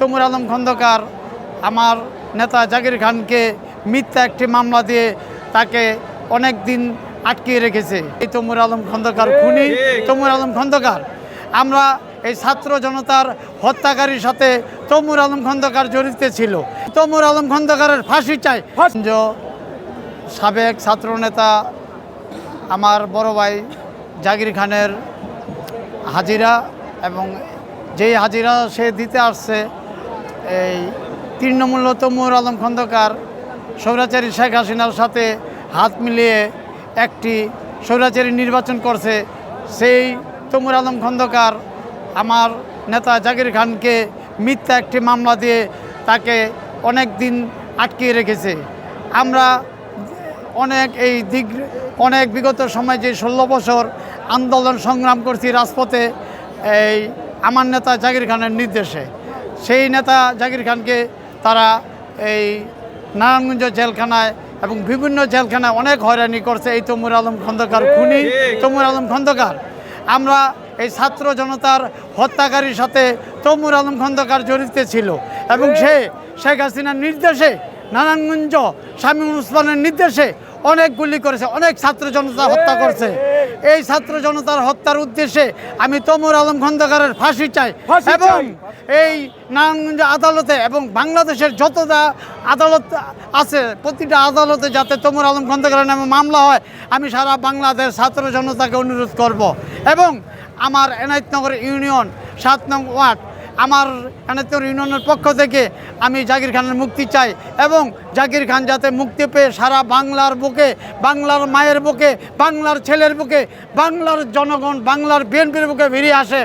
তমুর আলম খন্দকার আমার নেতা জাকির খানকে মিথ্যা একটি মামলা দিয়ে তাকে অনেক দিন আটকিয়ে রেখেছে। এই তমুর আলম খন্দকার খুনি। তমুর আলম খন্দকার আমরা এই ছাত্র জনতার হত্যাকারীর সাথে তমুর আলম খন্দকার জড়িত ছিল। তমুর আলম খন্দকারের ফাঁসি চাই। সাবেক ছাত্রনেতা আমার বড় ভাই জাকির খানের হাজিরা এবং যেই হাজিরা সে দিতে আসছে এই তৃণমূল তমুর আলম খন্দকার সৌরাচারী শেখ হাসিনার সাথে হাত মিলিয়ে একটি সৌরাচারী নির্বাচন করছে, সেই তমুর আলম খন্দকার আমার নেতা জাকির খানকে মিথ্যা একটি মামলা দিয়ে তাকে অনেক দিন আটকিয়ে রেখেছে। আমরা অনেক এই দিক, অনেক বিগত সময় যে ষোলো বছর আন্দোলন সংগ্রাম করছি রাজপথে, এই আমার নেতা জাকির খানের নির্দেশে। সেই নেতা জাকির খানকে তারা এই নারায়ণগঞ্জ জেলখানায় এবং বিভিন্ন জেলখানায় অনেক হয়রানি করছে এই তমুর আলম খন্দকার খুনি, তমুর আলম খন্দকার। আমরা এই ছাত্র জনতার হত্যাকারীর সাথে তমুর আলম খন্দকার জড়িত ছিল এবং সে শেখ হাসিনার নির্দেশে নারায়ণগঞ্জ স্বামী উসমানের নির্দেশে অনেক গুলি করেছে, অনেক ছাত্র জনতা হত্যা করছে। এই ছাত্র জনতার হত্যার উদ্দেশ্যে আমি তমুর আলম খন্দকারের ফাঁসি চাই এবং এই নারায়ণগঞ্জ আদালতে এবং বাংলাদেশের যতটা আদালত আছে প্রতিটা আদালতে যাতে তমুর আলম খন্দকারের নামে মামলা হয় আমি সারা বাংলাদেশ ছাত্র জনতাকে অনুরোধ করব। এবং আমার এনায়তনগর ইউনিয়ন সাত নং ওয়ার্ড আমার এনায়তনগর ইউনিয়নের পক্ষ থেকে আমি জাকির খানের মুক্তি চাই এবং জাকির খান যাতে মুক্তি পেয়ে সারা বাংলার বুকে, বাংলার মায়ের বুকে, বাংলার ছেলের বুকে, বাংলার জনগণ, বাংলার বিএনপির বুকে বেরিয়ে আসে।